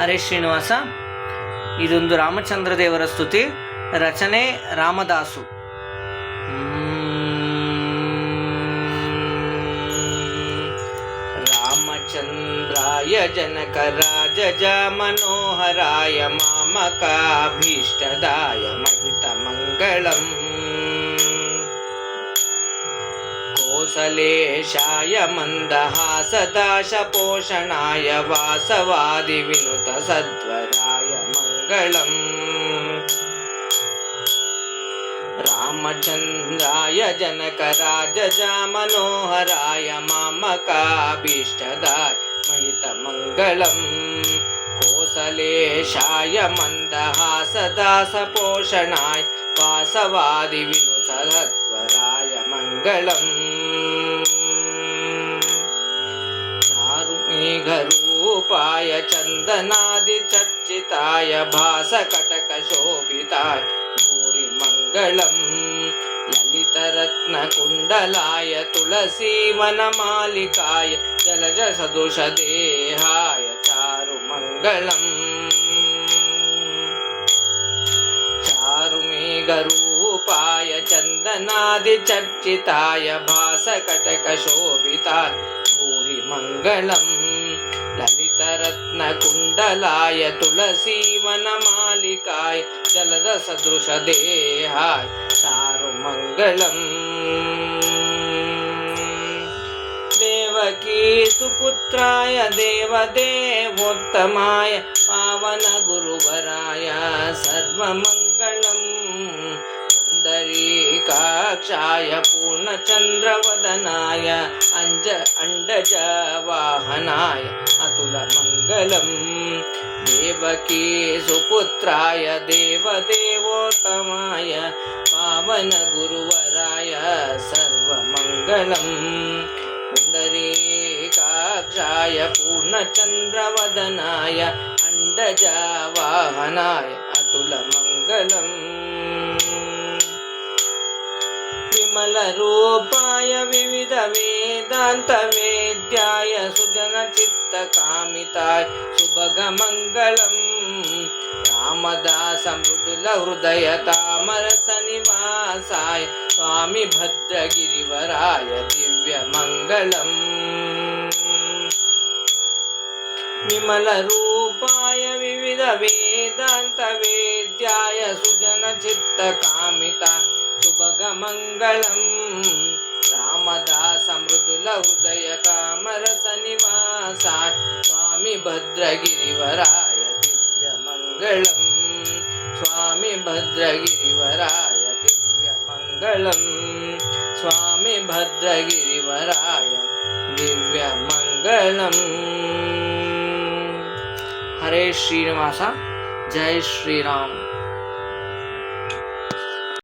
ಹರೇ ಶ್ರೀನಿವಾಸ ಇದೊಂದು ರಾಮಚಂದ್ರ ದೇವರ ಸ್ತುತಿ ರಚನೆ ರಾಮದಾಸು ರಾಮಚಂದ್ರಾಯ ಜನಕರಾಜ ಮನೋಹರಾಯ ಮಾಮಕಾಭೀಷ್ಟದಾಯ कोसलेशाय मन्दहासदाशपोषणाय वासवादिविनुतसद्वराय मङ्गलम् रामचन्द्राय जनकराजजा मनोहराय मामकाभीष्टदाय महितमङ्गलम् कोसलेशाय मन्दहासदासपोषणाय वासवादिविनुतसद्वराय मङ्गलम् चारुमेघरूपाय चन्दनादिचर्चिताय भासकटकशोभिताय भूरिमङ्गलम् ललितरत्नकुण्डलाय तुलसीवनमालिकाय जलजसदृशदेहाय चारुमङ्गलम् चारुमेघरूपाय चन्दनादिचर्चिताय भासकटकशोभिताय भूरिमङ्गलम् ललितरत्नकुण्डलाय तुलसीवनमालिकाय जलदसदृशदेहाय चारुमङ्गलम् देवकी सुपुत्राय देवदेवोत्तमाय पावनगुरुवराय सर्वमङ्गलम् पुण्डरीकाक्षाय पूर्णचन्द्रवदनाय अञ्ज अण्डजवाहनाय अतुलमङ्गलम् देवकी सुपुत्राय देवदेवोत्तमाय पावनगुरुवराय सर्वमङ्गलम् पुण्डरीकाक्षाय पूर्णचन्द्रवदनाय अण्डजावाहनाय अतुलमङ्गलम् विमलरूपाय विविधवेदान्तवेद्याय सुजनचित्तकामिताय सुभगमङ्गलम् रामदास मृदुलहृदय तामरसनिवासाय स्वामि भद्रगिरिवराय दिव्यमङ्गलम् विमलरूपाय विविधवेदान्तवेद्याय सुजनचित्तकामिता सुभगमङ्गलम् रामदास मृदुलहृदय कामरसनिवासाय स्वामि भद्रगिरिवराय दिव्यमङ्गलम्। स्वामि भद्रगिरिवराय दिव्यमङ्गलम्। स्वामि भद्रगिरिवराय दिव्यमङ्गलम्। हरे श्रीनिवास जय श्रीराम